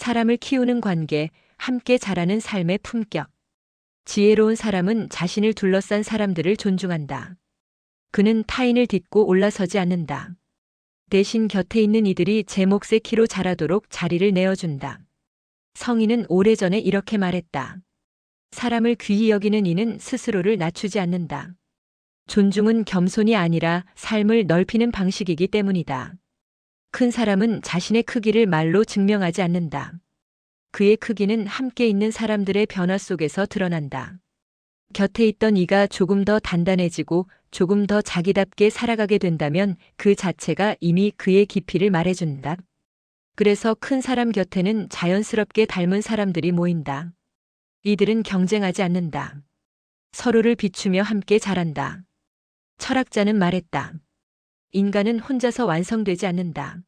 사람을 키우는 관계, 함께 자라는 삶의 품격. 지혜로운 사람은 자신을 둘러싼 사람들을 존중한다. 그는 타인을 딛고 올라서지 않는다. 대신 곁에 있는 이들이 제 몫의 키로 자라도록 자리를 내어준다. 성인은 오래전에 이렇게 말했다. 사람을 귀히 여기는 이는 스스로를 낮추지 않는다. 존중은 겸손이 아니라 삶을 넓히는 방식이기 때문이다. 큰 사람은 자신의 크기를 말로 증명하지 않는다. 그의 크기는 함께 있는 사람들의 변화 속에서 드러난다. 곁에 있던 이가 조금 더 단단해지고 조금 더 자기답게 살아가게 된다면 그 자체가 이미 그의 깊이를 말해준다. 그래서 큰 사람 곁에는 자연스럽게 닮은 사람들이 모인다. 이들은 경쟁하지 않는다. 서로를 비추며 함께 자란다. 철학자는 말했다. 인간은 혼자서 완성되지 않는다.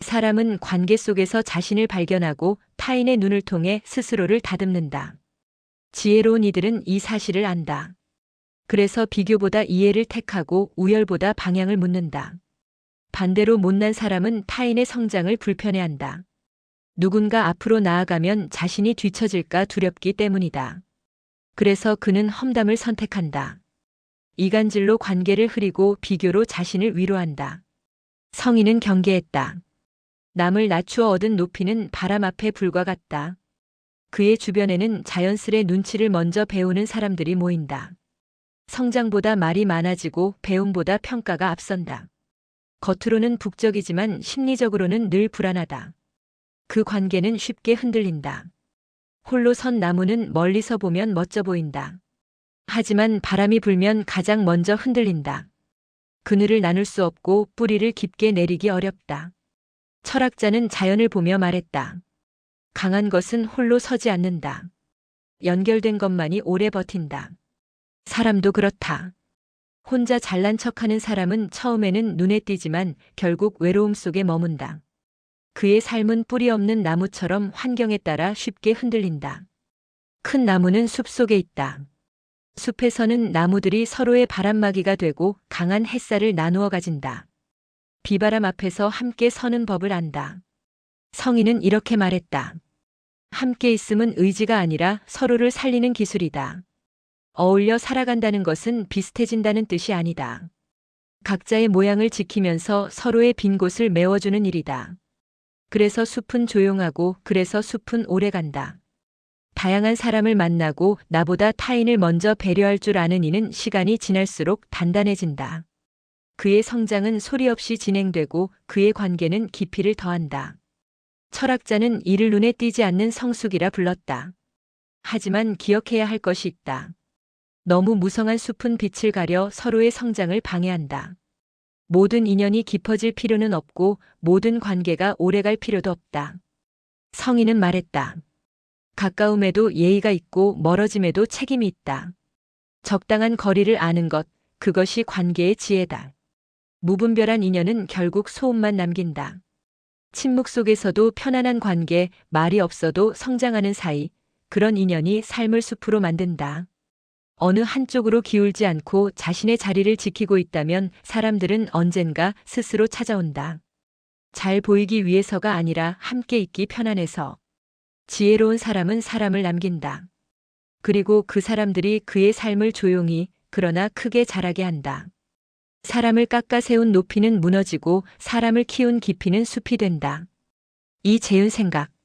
사람은 관계 속에서 자신을 발견하고 타인의 눈을 통해 스스로를 다듬는다. 지혜로운 이들은 이 사실을 안다. 그래서 비교보다 이해를 택하고 우열보다 방향을 묻는다. 반대로 못난 사람은 타인의 성장을 불편해한다. 누군가 앞으로 나아가면 자신이 뒤처질까 두렵기 때문이다. 그래서 그는 험담을 선택한다. 이간질로 관계를 흐리고 비교로 자신을 위로한다. 성인은 경계했다. 남을 낮추어 얻은 높이는 바람 앞에 불과 같다. 그의 주변에는 자연스레 눈치를 먼저 배우는 사람들이 모인다. 성장보다 말이 많아지고 배움보다 평가가 앞선다. 겉으로는 북적이지만 심리적으로는 늘 불안하다. 그 관계는 쉽게 흔들린다. 홀로 선 나무는 멀리서 보면 멋져 보인다. 하지만 바람이 불면 가장 먼저 흔들린다. 그늘을 나눌 수 없고 뿌리를 깊게 내리기 어렵다. 철학자는 자연을 보며 말했다. 강한 것은 홀로 서지 않는다. 연결된 것만이 오래 버틴다. 사람도 그렇다. 혼자 잘난 척하는 사람은 처음에는 눈에 띄지만 결국 외로움 속에 머문다. 그의 삶은 뿌리 없는 나무처럼 환경에 따라 쉽게 흔들린다. 큰 나무는 숲 속에 있다. 숲에서는 나무들이 서로의 바람막이가 되고 강한 햇살을 나누어 가진다. 비바람 앞에서 함께 서는 법을 안다. 성인은 이렇게 말했다. 함께 있음은 의지가 아니라 서로를 살리는 기술이다. 어울려 살아간다는 것은 비슷해진다는 뜻이 아니다. 각자의 모양을 지키면서 서로의 빈 곳을 메워주는 일이다. 그래서 숲은 조용하고 그래서 숲은 오래 간다. 다양한 사람을 만나고 나보다 타인을 먼저 배려할 줄 아는 이는 시간이 지날수록 단단해진다. 그의 성장은 소리 없이 진행되고 그의 관계는 깊이를 더한다. 철학자는 이를 눈에 띄지 않는 성숙이라 불렀다. 하지만 기억해야 할 것이 있다. 너무 무성한 숲은 빛을 가려 서로의 성장을 방해한다. 모든 인연이 깊어질 필요는 없고 모든 관계가 오래갈 필요도 없다. 성인은 말했다. 가까움에도 예의가 있고 멀어짐에도 책임이 있다. 적당한 거리를 아는 것, 그것이 관계의 지혜다. 무분별한 인연은 결국 소음만 남긴다. 침묵 속에서도 편안한 관계, 말이 없어도 성장하는 사이, 그런 인연이 삶을 숲으로 만든다. 어느 한쪽으로 기울지 않고 자신의 자리를 지키고 있다면 사람들은 언젠가 스스로 찾아온다. 잘 보이기 위해서가 아니라 함께 있기 편안해서. 지혜로운 사람은 사람을 남긴다. 그리고 그 사람들이 그의 삶을 조용히, 그러나 크게 자라게 한다. 사람을 깎아 세운 높이는 무너지고 사람을 키운 깊이는 숲이 된다. 이재윤 생각.